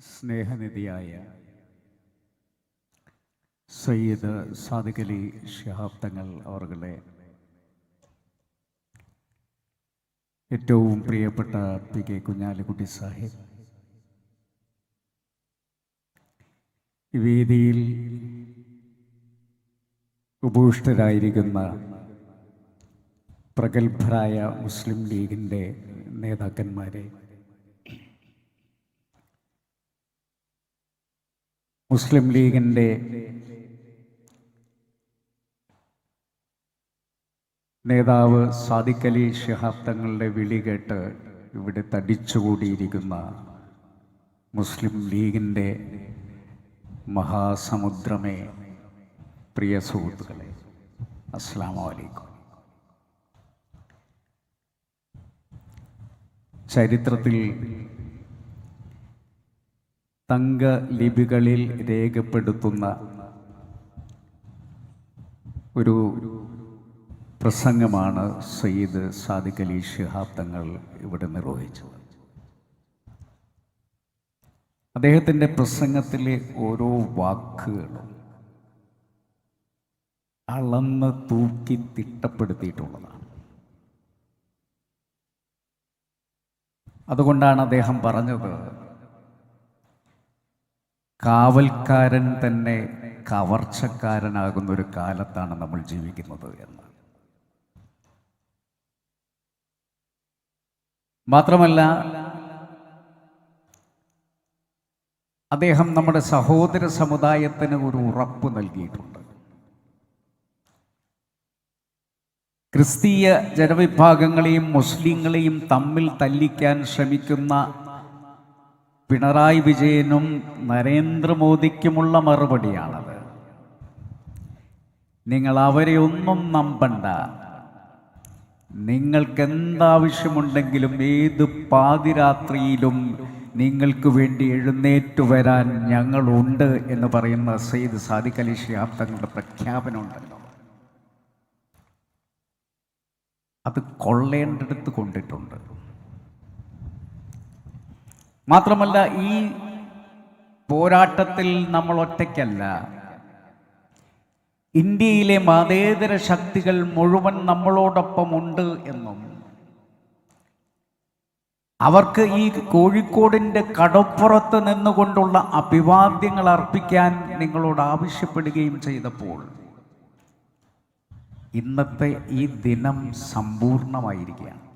സ്നേഹനിധിയായ സയ്യിദ് സാദിഖലി ഷിഹാബ് തങ്ങൾ അവർകളെ ഏറ്റവും പ്രിയപ്പെട്ട പി കെ കുഞ്ഞാലിക്കുട്ടി സാഹിബ് വേദിയിൽ ഉപുഷ്ടരായിരിക്കുന്ന പ്രഗത്ഭരായ മുസ്ലിം ലീഗിന്റെ നേതാക്കന്മാരെ മുസ്ലിം ലീഗിന്റെ നേതാവ് സാദിഖ് അലി ഷിഹാബ് തങ്ങളുടെ വിളി കേട്ട് ഇവിടെ തടിച്ചുകൂടിയിരിക്കുന്ന മുസ്ലിം ലീഗിന്റെ മഹാസമുദ്രമേ പ്രിയ സുഹൃത്തുക്കളെ അസ്സാം വലൈക്കും ചരിത്രത്തിൽ തങ്ക ലിപികളിൽ രേഖപ്പെടുത്തുന്ന ഒരു പ്രസംഗമാണ് സയ്യിദ് സാദിഖ് അലി ഷിഹാബ് തങ്ങൾ ഇവിടെ നിർവഹിച്ചത്. അദ്ദേഹത്തിന്റെ പ്രസംഗത്തിലെ ഓരോ വാക്കുകളും അളന്ന് തൂക്കി തിട്ടപ്പെടുത്തിയിട്ടുള്ളതാണ്. അതുകൊണ്ടാണ് അദ്ദേഹം പറഞ്ഞത് കാവൽക്കാരൻ തന്നെ കവർച്ചക്കാരനാകുന്ന ഒരു കാലത്താണ് നമ്മൾ ജീവിക്കുന്നത് എന്ന്. മാത്രമല്ല അദ്ദേഹം നമ്മുടെ സഹോദര സമുദായത്തിന് ഒരു ഉറപ്പ് നൽകിയിട്ടുണ്ട്. ക്രിസ്തീയ ജനവിഭാഗങ്ങളെയും മുസ്ലിങ്ങളെയും തമ്മിൽ തല്ലിക്കാൻ ശ്രമിക്കുന്ന പിണറായി വിജയനും നരേന്ദ്രമോദിക്കുമുള്ള മറുപടിയാണത്. നിങ്ങൾ അവരെ ഒന്നും നമ്പണ്ട. നിങ്ങൾക്ക് എന്താവശ്യമുണ്ടെങ്കിലും ഏത് പാതിരാത്രിയിലും നിങ്ങൾക്ക് വേണ്ടി എഴുന്നേറ്റ് വരാൻ ഞങ്ങളുണ്ട് എന്ന് പറയുന്ന സയ്യിദ് സാദിഖ് അലി ഷിഹാബ് തങ്ങളുടെ പ്രഖ്യാപനമുണ്ടല്ലോ. അത് കൊള്ളേണ്ടടുത്ത് കൊണ്ടിട്ടുണ്ട്. മാത്രമല്ല ഈ പോരാട്ടത്തിൽ നമ്മൾ ഒറ്റയ്ക്കല്ല. ഇന്ത്യയിലെ മതേതര ശക്തികൾ മുഴുവൻ നമ്മളോടൊപ്പം ഉണ്ട് എന്നും അവർക്ക് ഈ കോഴിക്കോടിന്റെ കടപ്പുറത്ത് നിന്നുകൊണ്ടുള്ള അഭിവാദ്യങ്ങൾ അർപ്പിക്കാൻ നിങ്ങളോട് ആവശ്യപ്പെടുകയും ചെയ്തപ്പോൾ ഇന്നത്തെ ഈ ദിനം സമ്പൂർണമായിരിക്കുകയാണ്.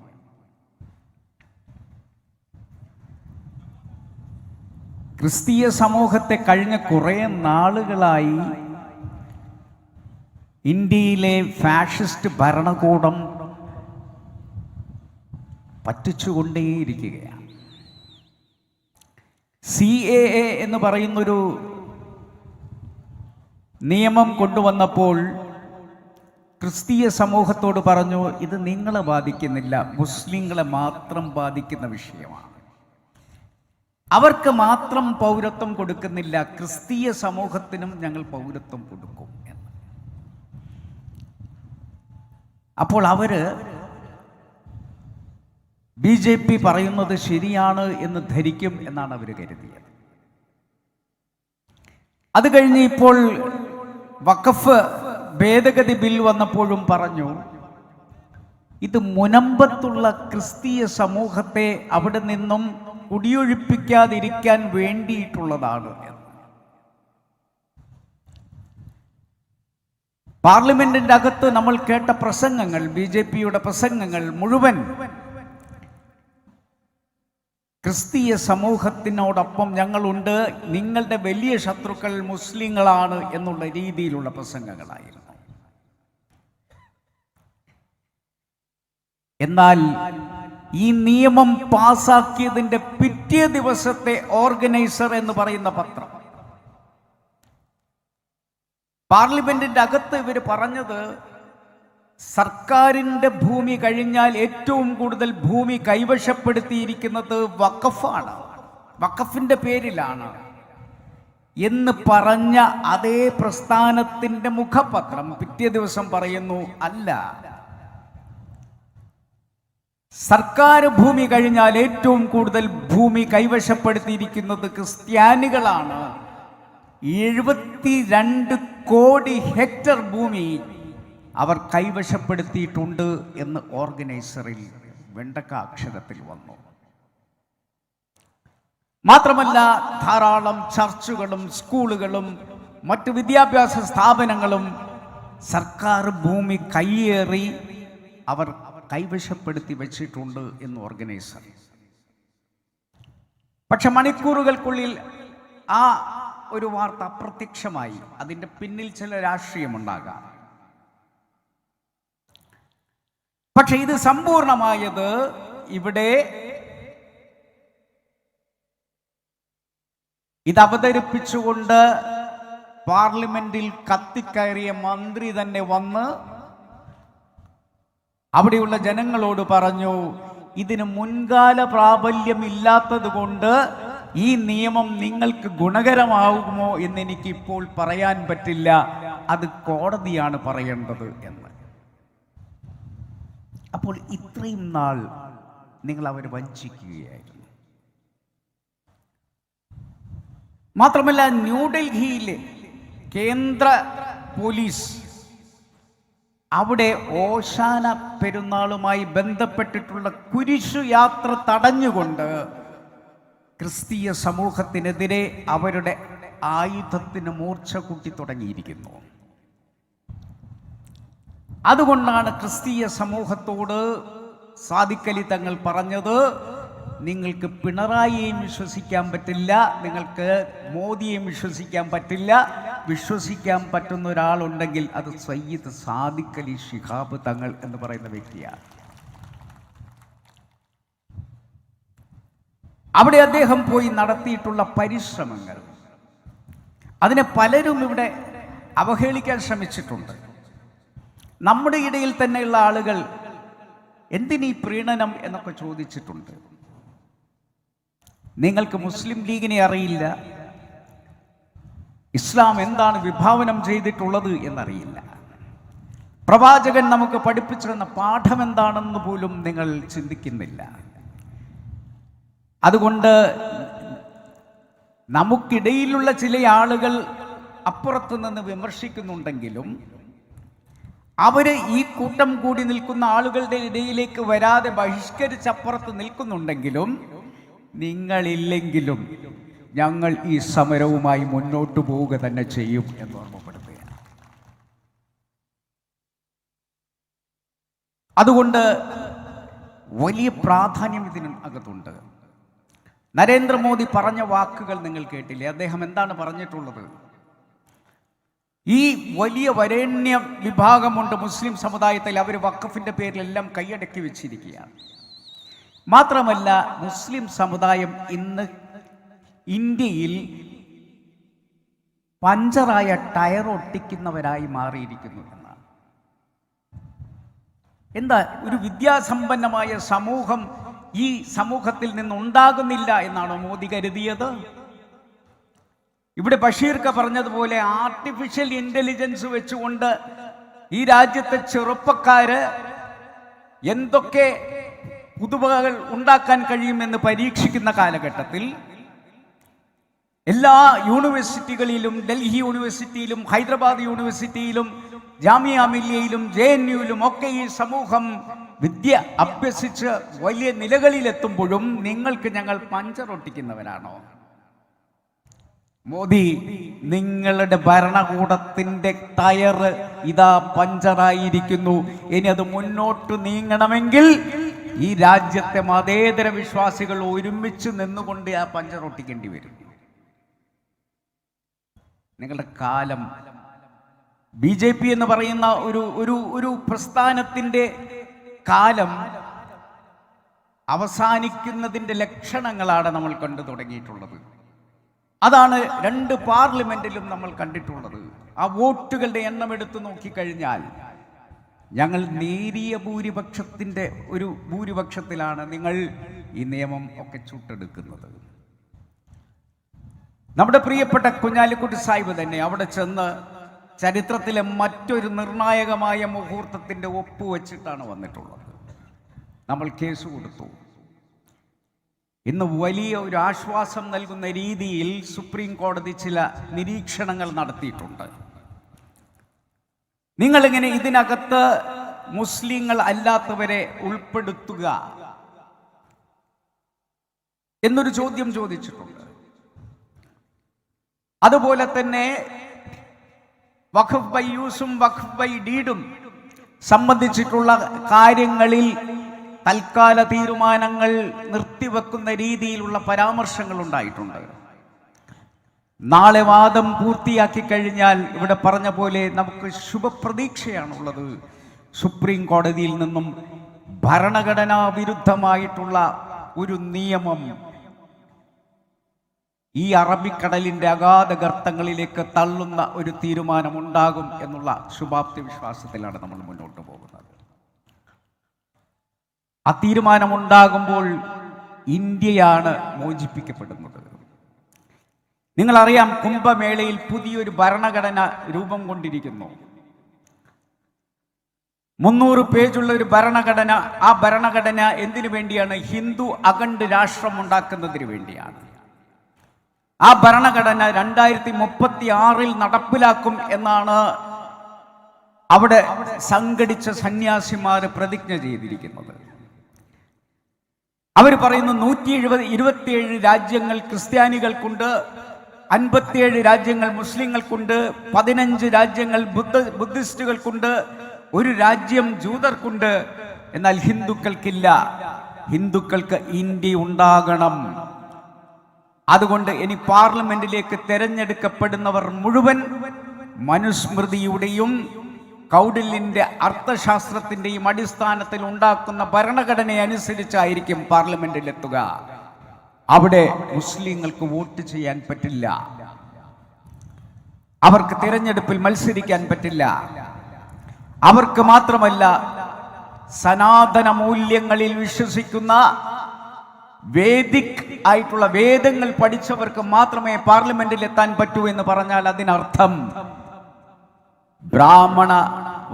ക്രിസ്തീയ സമൂഹത്തെ കഴിഞ്ഞ കുറേ നാളുകളായി ഇന്ത്യയിലെ ഫാഷിസ്റ്റ് ഭരണകൂടം പറ്റിച്ചുകൊണ്ടേയിരിക്കുകയാണ്. സി എ എ എന്ന് പറയുന്നൊരു നിയമം കൊണ്ടുവന്നപ്പോൾ ക്രിസ്തീയ സമൂഹത്തോട് പറഞ്ഞു ഇത് നിങ്ങളെ ബാധിക്കുന്നില്ല മുസ്ലിങ്ങളെ മാത്രം ബാധിക്കുന്ന വിഷയമാണ്. അവർക്ക് മാത്രം പൗരത്വം കൊടുക്കുന്നില്ല. ക്രിസ്തീയ സമൂഹത്തിനും ഞങ്ങൾ പൗരത്വം കൊടുക്കും എന്ന്. അപ്പോൾ അവർ ബി ജെ പി പറയുന്നത് ശരിയാണ് എന്ന് ധരിക്കും എന്നാണ് അവർ കരുതിയത്. അത് കഴിഞ്ഞ് ഇപ്പോൾ വഖഫ് ഭേദഗതി ബിൽ വന്നപ്പോഴും പറഞ്ഞു ഇത് മുനമ്പത്തുള്ള ക്രിസ്തീയ സമൂഹത്തെ അവിടെ നിന്നും കുടിയൊഴിപ്പിക്കാതിരിക്കാൻ വേണ്ടിയിട്ടുള്ളതാണ് പാർലമെന്റിന്റെ അകത്ത് നമ്മൾ കേട്ട പ്രസംഗങ്ങൾ ബി ജെ പിയുടെ പ്രസംഗങ്ങൾ മുഴുവൻ ക്രിസ്തീയ സമൂഹത്തിനോടൊപ്പം ഞങ്ങളുണ്ട് നിങ്ങളുടെ വലിയ ശത്രുക്കൾ മുസ്ലിങ്ങളാണ് എന്നുള്ള രീതിയിലുള്ള പ്രസംഗങ്ങളായിരുന്നു. എന്നാൽ ഈ നിയമം പാസാക്കിയതിന്റെ പിറ്റേ ദിവസത്തെ ഓർഗനൈസർ എന്ന് പറയുന്ന പത്രം. പാർലമെന്റിന്റെ അകത്ത് ഇവർ പറഞ്ഞത് സർക്കാരിന്റെ ഭൂമി കഴിഞ്ഞാൽ ഏറ്റവും കൂടുതൽ ഭൂമി കൈവശപ്പെടുത്തിയിരിക്കുന്നത് വഖഫാണ്. വഖഫിന്റെ പേരിലാണ്. എന്ന് പറഞ്ഞ അതേ പ്രസ്ഥാനത്തിന്റെ മുഖപത്രം പിറ്റേ ദിവസം പറയുന്നു അല്ല. സർക്കാർ ഭൂമി കഴിഞ്ഞാൽ ഏറ്റവും കൂടുതൽ ഭൂമി കൈവശപ്പെടുത്തിയിരിക്കുന്നത് ക്രിസ്ത്യാനികളാണ്. എഴുപത്തിരണ്ട് കോടി ഹെക്ടർ ഭൂമി അവർ കൈവശപ്പെടുത്തിയിട്ടുണ്ട് എന്ന് ഓർഗനൈസറിൽ വെണ്ടക്ക അക്ഷരത്തിൽ വന്നു. മാത്രമല്ല ധാരാളം ചർച്ചുകളും സ്കൂളുകളും മറ്റ് വിദ്യാഭ്യാസ സ്ഥാപനങ്ങളും സർക്കാർ ഭൂമി കയ്യേറി അവർ കൈവശപ്പെടുത്തി വെച്ചിട്ടുണ്ട് എന്ന് ഓർഗനൈസർ പക്ഷെ മണിക്കൂറുകൾക്കുള്ളിൽ ആ ഒരു വാർത്ത അപ്രത്യക്ഷമായി. അതിന്റെ പിന്നിൽ ചില രാഷ്ട്രീയമുണ്ടാകാം. പക്ഷെ ഇത് സമ്പൂർണമായത് ഇവിടെ ഇത് അവതരിപ്പിച്ചുകൊണ്ട് പാർലമെന്റിൽ കത്തിക്കയറിയ മന്ത്രി തന്നെ വന്ന് അവിടെയുള്ള ജനങ്ങളോട് പറഞ്ഞു ഇതിന് മുൻകാല പ്രാബല്യം ഇല്ലാത്തത് കൊണ്ട് ഈ നിയമം നിങ്ങൾക്ക് ഗുണകരമാകുമോ എന്ന് എനിക്ക് ഇപ്പോൾ പറയാൻ പറ്റില്ല. അത് കോടതിയാണ് പറയേണ്ടത് എന്ന്. അപ്പോൾ ഇത്രയും നാൾ നിങ്ങൾ അവർ വഞ്ചിക്കുകയായിരുന്നു. മാത്രമല്ല ന്യൂഡൽഹിയിലെ കേന്ദ്ര പോലീസ് അവിടെ ഓശാന പെരുന്നാളുമായി ബന്ധപ്പെട്ടിട്ടുള്ള കുരിശു യാത്ര തടഞ്ഞുകൊണ്ട് ക്രിസ്തീയ സമൂഹത്തിനെതിരെ അവരുടെ ആയുധത്തിന് മൂർച്ച കൂട്ടി തുടങ്ങിയിരിക്കുന്നു. അതുകൊണ്ടാണ് ക്രിസ്തീയ സമൂഹത്തോട് സാധിക്കലി തങ്ങൾ പറഞ്ഞത് നിങ്ങൾക്ക് പിണറായിയെയും വിശ്വസിക്കാൻ പറ്റില്ല നിങ്ങൾക്ക് മോദിയെയും വിശ്വസിക്കാൻ പറ്റില്ല വിശ്വസിക്കാൻ പറ്റുന്ന ഒരാളുണ്ടെങ്കിൽ അത് സയ്യിദ് സാദിഖ് അലി ഷിഹാബ് തങ്ങൾ എന്ന് പറയുന്ന വ്യക്തിയാണ്. അവിടെ അദ്ദേഹം പോയി നടത്തിയിട്ടുള്ള പരിശ്രമങ്ങൾ. അതിനെ പലരും ഇവിടെ അവഹേളിക്കാൻ ശ്രമിച്ചിട്ടുണ്ട്. നമ്മുടെ ഇടയിൽ തന്നെയുള്ള ആളുകൾ എന്തിനീ പ്രീണനം എന്നൊക്കെ ചോദിച്ചിട്ടുണ്ട്. നിങ്ങൾക്ക് മുസ്ലിം ലീഗിനെ അറിയില്ല. ഇസ്ലാം എന്താണ് വിഭാവനം ചെയ്തിട്ടുള്ളത് എന്നറിയില്ല. പ്രവാചകൻ നമുക്ക് പഠിപ്പിച്ചു തന്ന പാഠം എന്താണെന്ന് പോലും നിങ്ങൾ ചിന്തിക്കുന്നില്ല. അതുകൊണ്ട് നമുക്കിടയിലുള്ള ചില ആളുകൾ അപ്പുറത്തു നിന്ന് വിമർശിക്കുന്നുണ്ടെങ്കിലും അവർ ഈ കൂട്ടം കൂടി നിൽക്കുന്ന ആളുകളുടെ ഇടയിലേക്ക് വരാതെ ബഹിഷ്കരിച്ചപ്പുറത്ത് നിൽക്കുന്നുണ്ടെങ്കിലും നിങ്ങളില്ലെങ്കിലും ഞങ്ങൾ ഈ സമരവുമായി മുന്നോട്ട് പോവുക തന്നെ ചെയ്യും എന്ന് ഓർമ്മപ്പെടുത്തുകയാണ്. അതുകൊണ്ട് വലിയ പ്രാധാന്യം ഇതിന് അകത്തുണ്ട്. നരേന്ദ്രമോദി പറഞ്ഞ വാക്കുകൾ നിങ്ങൾ കേട്ടില്ലേ? അദ്ദേഹം എന്താണ് പറഞ്ഞിട്ടുള്ളത്? ഈ വലിയ വരേണ്യ വിഭാഗമുണ്ട് മുസ്ലിം സമുദായത്തിൽ അവർ വഖഫിന്റെ പേരിലെല്ലാം കൈയടക്കി വെച്ചിരിക്കുകയാണ്. മാത്രമല്ല മുസ്ലിം സമുദായം ഇന്ന് ഇന്ത്യയിൽ പഞ്ചറായ ടയർ ഒട്ടിക്കുന്നവരായി മാറിയിരിക്കുന്നു എന്നാണ്. എന്താ ഒരു വിദ്യാസമ്പന്നമായ സമൂഹം ഈ സമൂഹത്തിൽ നിന്നുണ്ടാകുന്നില്ല എന്നാണോ മോദി കരുതിയത്? ഇവിടെ ബഷീർക്ക പറഞ്ഞതുപോലെ ആർട്ടിഫിഷ്യൽ ഇന്റലിജൻസ് വെച്ചുകൊണ്ട് ഈ രാജ്യത്തെ ചെറുപ്പക്കാര് എന്തൊക്കെ പുതുവകകൾ ഉണ്ടാക്കാൻ കഴിയുമെന്ന് പരീക്ഷിക്കുന്ന കാലഘട്ടത്തിൽ എല്ലാ യൂണിവേഴ്സിറ്റികളിലും ഡൽഹി യൂണിവേഴ്സിറ്റിയിലും ഹൈദരാബാദ് യൂണിവേഴ്സിറ്റിയിലും ജാമിയ മില്ലിയയിലും ജെ എൻ യുയിലും ഒക്കെ ഈ സമൂഹം വിദ്യ അഭ്യസിച്ച് വലിയ നിലകളിലെത്തുമ്പോഴും നിങ്ങൾക്ക് ഞങ്ങൾ പഞ്ചറൊട്ടിക്കുന്നവരാണോ മോദി നിങ്ങളുടെ ഭരണകൂടത്തിന്റെ ടയർ ഇതാ പഞ്ചറായിരിക്കുന്നു. ഇനി അത് മുന്നോട്ട് നീങ്ങണമെങ്കിൽ ഈ രാജ്യത്തെ മതേതര വിശ്വാസികൾ ഒരുമിച്ച് നിന്നുകൊണ്ട് ആ പഞ്ചർ ഒട്ടിക്കേണ്ടി വരും. നിങ്ങളുടെ കാലം ബി ജെ പി എന്ന് പറയുന്ന ഒരു ഒരു ഒരു പ്രസ്ഥാനത്തിന്റെ കാലം അവസാനിക്കുന്നതിന്റെ ലക്ഷണങ്ങളാണ് നമ്മൾ കണ്ടു തുടങ്ങിയിട്ടുള്ളത്. അതാണ് രണ്ട് പാർലമെന്റിലും നമ്മൾ കണ്ടിട്ടുള്ളത്. ആ വോട്ടുകളുടെ എണ്ണം എടുത്തു നോക്കിക്കഴിഞ്ഞാൽ ഞങ്ങൾ നേരിയ ഭൂരിപക്ഷത്തിന്റെ ഒരു ഭൂരിപക്ഷത്തിലാണ് നിങ്ങൾ ഈ നിയമം ഒക്കെ ചുട്ടെടുക്കുന്നത്. നമ്മുടെ പ്രിയപ്പെട്ട കുഞ്ഞാലിക്കുട്ടി സാഹിബ് തന്നെ അവിടെ ചെന്ന് ചരിത്രത്തിലെ മറ്റൊരു നിർണായകമായ മുഹൂർത്തത്തിന്റെ ഒപ്പ് വെച്ചിട്ടാണ് വന്നിട്ടുള്ളത്. നമ്മൾ കേസ് കൊടുത്തു. ഇന്ന് വലിയ ഒരു ആശ്വാസം നൽകുന്ന രീതിയിൽ സുപ്രീം കോടതി ചില നിരീക്ഷണങ്ങൾ നടത്തിയിട്ടുണ്ട്. നിങ്ങളിങ്ങനെ ഇതിനകത്ത് മുസ്ലിങ്ങൾ അല്ലാത്തവരെ ഉൾപ്പെടുത്തുക എന്നൊരു ചോദ്യം ചോദിച്ചിട്ടുണ്ട്. അതുപോലെ തന്നെ വഖഫ് ബൈ യൂസും വഖഫ് ബൈ ഡീഡും സംബന്ധിച്ചിട്ടുള്ള കാര്യങ്ങളിൽ തൽക്കാല തീരുമാനങ്ങൾ നിർത്തിവെക്കുന്ന രീതിയിലുള്ള പരാമർശങ്ങൾ ഉണ്ടായിട്ടുണ്ട്. നാളെ വാദം പൂർത്തിയാക്കി കഴിഞ്ഞാൽ ഇവിടെ പറഞ്ഞ പോലെ നമുക്ക് ശുഭപ്രതീക്ഷയാണുള്ളത്. സുപ്രീം കോടതിയിൽ നിന്നും ഭരണഘടനാ വിരുദ്ധമായിട്ടുള്ള ഒരു നിയമം ഈ അറബിക്കടലിന്റെ അഗാധ ഗർത്തങ്ങളിലേക്ക് തള്ളുന്ന ഒരു തീരുമാനമുണ്ടാകും എന്നുള്ള ശുഭാപ്തി വിശ്വാസത്തിലാണ് നമ്മൾ മുന്നോട്ട് പോകുന്നത്. ആ തീരുമാനമുണ്ടാകുമ്പോൾ ഇന്ത്യയാണ് മോചിപ്പിക്കപ്പെടുന്നത്. നിങ്ങളറിയാം കുംഭമേളയിൽ പുതിയൊരു ഭരണഘടന രൂപം കൊണ്ടിരിക്കുന്നു. മുന്നൂറ് പേജുള്ള ഒരു ഭരണഘടന ആ ഭരണഘടന എന്തിനു വേണ്ടിയാണ്? ഹിന്ദു അഖണ്ഡ് രാഷ്ട്രം ഉണ്ടാക്കുന്നതിന് വേണ്ടിയാണ്. ആ ഭരണഘടന രണ്ടായിരത്തി മുപ്പത്തി ആറിൽ നടപ്പിലാക്കും എന്നാണ് അവിടെ സംഘടിച്ച സന്യാസിമാർ പ്രതിജ്ഞ ചെയ്തിരിക്കുന്നത്. അവർ പറയുന്നു നൂറ്റി എഴുപത് ഇരുപത്തിയേഴ് രാജ്യങ്ങൾ ക്രിസ്ത്യാനികൾക്കുണ്ട്. അൻപത്തിയേഴ് രാജ്യങ്ങൾ മുസ്ലിങ്ങൾക്കുണ്ട് പതിനഞ്ച് രാജ്യങ്ങൾ ബുദ്ധ ബുദ്ധിസ്റ്റുകൾക്കുണ്ട് ഒരു രാജ്യം ജൂതർക്കുണ്ട്. എന്നാൽ ഹിന്ദുക്കൾക്കില്ല. ഹിന്ദുക്കൾക്ക് ഇന്ത്യ ഉണ്ടാകണം. അതുകൊണ്ട് ഇനി പാർലമെന്റിലേക്ക് തെരഞ്ഞെടുക്കപ്പെടുന്നവർ മുഴുവൻ മനുസ്മൃതിയുടെയും കൗടില്യന്റെ അർത്ഥശാസ്ത്രത്തിന്റെയും അടിസ്ഥാനത്തിൽ ഉണ്ടാക്കുന്ന ഭരണഘടന അനുസരിച്ചായിരിക്കും പാർലമെന്റിലെത്തുക. അവിടെ മുസ്ലിങ്ങൾക്ക് വോട്ട് ചെയ്യാൻ പറ്റില്ല. അവർക്ക് തിരഞ്ഞെടുപ്പിൽ മത്സരിക്കാൻ പറ്റില്ല. അവർക്ക് മാത്രമല്ല സനാതന മൂല്യങ്ങളിൽ വിശ്വസിക്കുന്ന വേദിക് ആയിട്ടുള്ള വേദങ്ങൾ പഠിച്ചവർക്ക് മാത്രമേ പാർലമെന്റിൽ എത്താൻ പറ്റൂ എന്ന് പറഞ്ഞാൽ അതിനർത്ഥം ബ്രാഹ്മണ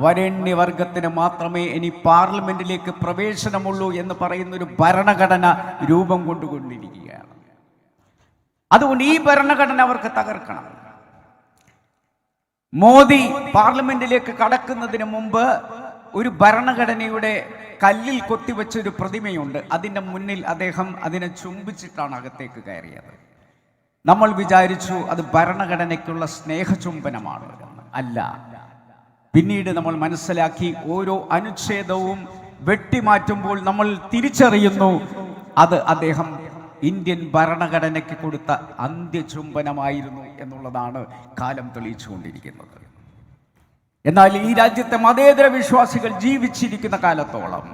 വരണ്യവർഗത്തിന് മാത്രമേ ഇനി പാർലമെന്റിലേക്ക് പ്രവേശനമുള്ളൂ എന്ന് പറയുന്ന ഒരു ഭരണഘടന രൂപം കൊണ്ടുകൊണ്ടിരിക്കുകയാണ്. അതുകൊണ്ട് ഈ ഭരണഘടന അവർക്ക് തകർക്കണം. മോദി പാർലമെന്റിലേക്ക് കടക്കുന്നതിന് മുമ്പ് ഒരു ഭരണഘടനയുടെ കല്ലിൽ കൊത്തിവെച്ച ഒരു പ്രതിമയുണ്ട്. അതിന്റെ മുന്നിൽ അദ്ദേഹം അതിനെ ചുംബിച്ചിട്ടാണ് അകത്തേക്ക് കയറിയത്. നമ്മൾ വിചാരിച്ചു അത് ഭരണഘടനയ്ക്കുള്ള സ്നേഹചുംബനമാണ്. അല്ല. പിന്നീട് നമ്മൾ മനസ്സിലാക്കി ഓരോ അനുച്ഛേദവും വെട്ടിമാറ്റുമ്പോൾ നമ്മൾ തിരിച്ചറിയുന്നു അത് അദ്ദേഹം ഇന്ത്യൻ ഭരണഘടനയ്ക്ക് കൊടുത്ത അന്ത്യചുംബനമായിരുന്നു എന്നുള്ളതാണ് കാലം തെളിയിച്ചുകൊണ്ടിരിക്കുന്നത്. എന്നാൽ ഈ രാജ്യത്തെ മതേതര വിശ്വാസികൾ ജീവിച്ചിരിക്കുന്ന കാലത്തോളം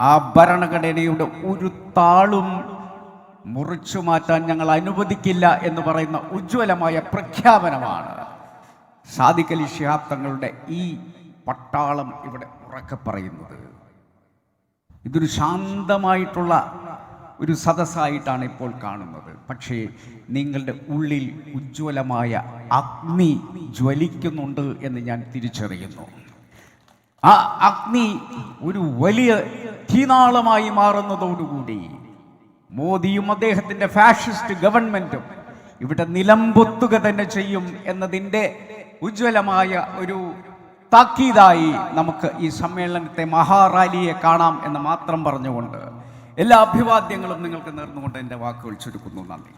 ആ ഭരണഘടനയുടെ ഒരു താളും മുറിച്ചു മാറ്റാൻ ഞങ്ങൾ അനുവദിക്കില്ല എന്ന് പറയുന്ന ഉജ്ജ്വലമായ പ്രഖ്യാപനമാണ് സാദിഖ് ഷിഹാബ് തങ്ങളുടെ ഈ പട്ടാളം ഇവിടെ ഉറക്കെ പറയുന്നത്. ഇതൊരു ശാന്തമായിട്ടുള്ള ഒരു സദസ്സായിട്ടാണ് ഇപ്പോൾ കാണുന്നത്. പക്ഷേ നിങ്ങളുടെ ഉള്ളിൽ ഉജ്ജ്വലമായ അഗ്നി ജ്വലിക്കുന്നുണ്ട് എന്ന് ഞാൻ തിരിച്ചറിയുന്നു. ആ അഗ്നി ഒരു വലിയ തീനാളമായി മാറുന്നതോടുകൂടി മോദിയും അദ്ദേഹത്തിന്റെ ഫാഷിസ്റ്റ് ഗവൺമെന്റും ഇവിടെ നിലംപൊത്തുക തന്നെ ചെയ്യും എന്നതിന്റെ ഉജ്ജ്വലമായ ഒരു താക്കീതായി നമുക്ക് ഈ സമ്മേളനത്തെ മഹാറാലിയെ കാണാം എന്ന് മാത്രം പറഞ്ഞുകൊണ്ട് എല്ലാ അഭിവാദ്യങ്ങളും നിങ്ങൾക്ക് നേർന്നുകൊണ്ട് എന്റെ വാക്കുകൾ ചുരുക്കുന്നു. നന്ദി.